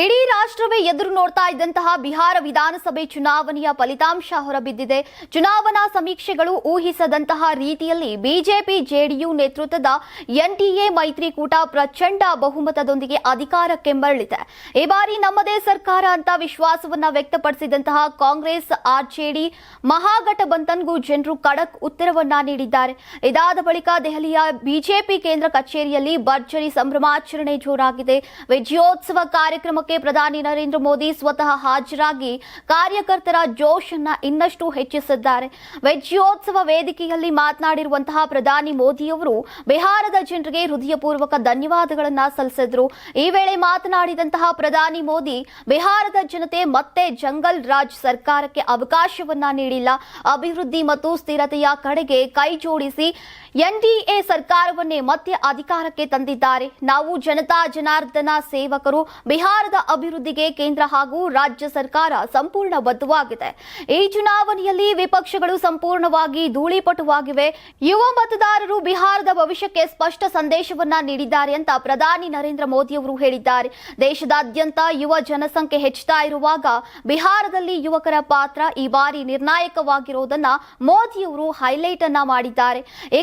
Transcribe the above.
ಇಡೀ ರಾಷ್ಟ್ರವೇ ಎದುರು ನೋಡ್ತಾ ಇದ್ದಂತಹ ಬಿಹಾರ ವಿಧಾನಸಭೆ ಚುನಾವಣೆಯ ಫಲಿತಾಂಶ ಹೊರಬಿದ್ದಿದೆ. ಚುನಾವಣಾ ಸಮೀಕ್ಷೆಗಳು ಊಹಿಸದಂತಹ ರೀತಿಯಲ್ಲಿ ಬಿಜೆಪಿ, ಜೆಡಿಯು ನೇತೃತ್ವದ ಎನ್ಡಿಎ ಮೈತ್ರಿಕೂಟ ಪ್ರಚಂಡ ಬಹುಮತದೊಂದಿಗೆ ಅಧಿಕಾರಕ್ಕೆ ಮರಳಿದೆ ಈ ಬಾರಿ ನಮ್ಮದೇ ಸರ್ಕಾರ ಅಂತ ವಿಶ್ವಾಸವನ್ನ ವ್ಯಕ್ತಪಡಿಸಿದಂತಹ ಕಾಂಗ್ರೆಸ್ ಆರ್ಜೆಡಿ ಮಹಾಗಠಬಂಧನ್ಗೂ ಜನರು ಖಡಕ್ ಉತ್ತರವನ್ನ ನೀಡಿದ್ದಾರೆ. ಇದಾದ ಬಳಿಕ ದೆಹಲಿಯ ಬಿಜೆಪಿ ಕೇಂದ್ರ ಕಚೇರಿಯಲ್ಲಿ ಭರ್ಜರಿ ಸಂಭ್ರಮಾಚರಣೆ ಜೋರಾಗಿದೆ. ವಿಜಯೋತ್ಸವ ಕಾರ್ಯಕ್ರಮಕ್ಕೆ ಪ್ರಧಾನಿ ನರೇಂದ್ರ ಮೋದಿ ಸ್ವತಃ ಹಾಜರಾಗಿ ಕಾರ್ಯಕರ್ತರ ಜೋಶನ್ನ ಇನ್ನಷ್ಟು ಹೆಚ್ಚಿಸಿದ್ದಾರೆ. ವೆಜ್ಯೋತ್ಸವ ವೇದಿಕೆಯಲ್ಲಿ ಮಾತನಾಡಿರುವಂತಹ ಪ್ರಧಾನಿ ಮೋದಿಯವರು ಬಿಹಾರದ ಜನರಿಗೆ ಹೃದಯಪೂರ್ವಕ ಧನ್ಯವಾದಗಳನ್ನ ಸಲ್ಲಿಸಿದ್ರು. ಈ ವೇಳೆ ಮಾತನಾಡಿದಂತಹ ಪ್ರಧಾನಿ ಮೋದಿ, ಬಿಹಾರದ ಜನತೆ ಮತ್ತೆ ಜಂಗಲ್ ರಾಜ್ ಸರ್ಕಾರಕ್ಕೆ ಅವಕಾಶವನ್ನ ನೀಡಿಲ್ಲ. ಅಭಿವೃದ್ಧಿ ಮತ್ತು ಸ್ಥಿರತೆಯ ಕಡೆಗೆ ಕೈ ಜೋಡಿಸಿ ಎನ್ಡಿಎ ಸರ್ಕಾರವನ್ನೇ ಮತ್ತೆ ಅಧಿಕಾರಕ್ಕೆ ತಂದಿದ್ದಾರೆ. ನಾವು ಜನತಾ ಜನಾರ್ದನ ಸೇವಕರು, ಬಿಹಾರದ ಅಭಿವೃದ್ಧಿಗೆ ಕೇಂದ್ರ ಹಾಗೂ ರಾಜ್ಯ ಸರ್ಕಾರ ಸಂಪೂರ್ಣ ಬದ್ಧವಾಗಿದೆ ಈ ಚುನಾವಣೆಯಲ್ಲಿ ವಿಪಕ್ಷಗಳು ಸಂಪೂರ್ಣವಾಗಿ ಧೂಳಿಪಟುವಾಗಿವೆ. ಯುವ ಮತದಾರರು ಬಿಹಾರದ ಭವಿಷ್ಯಕ್ಕೆ ಸ್ಪಷ್ಟ ಸಂದೇಶವನ್ನ ನೀಡಿದ್ದಾರೆ ಅಂತ ಪ್ರಧಾನಿ ನರೇಂದ್ರ ಮೋದಿ ಅವರು ಹೇಳಿದ್ದಾರೆ. ದೇಶದಾದ್ಯಂತ ಯುವ ಜನಸಂಖ್ಯೆ ಹೆಚ್ಚುತ್ತಾ ಇರುವಾಗ ಬಿಹಾರದಲ್ಲಿ ಯುವಕರ ಪಾತ್ರ ಈ ಬಾರಿ ನಿರ್ಣಾಯಕವಾಗಿರುವುದನ್ನ ಮೋದಿಯವರು ಹೈಲೈಟ್ ಅನ್ನ ಮಾಡಿದ್ದಾರೆ. ಈ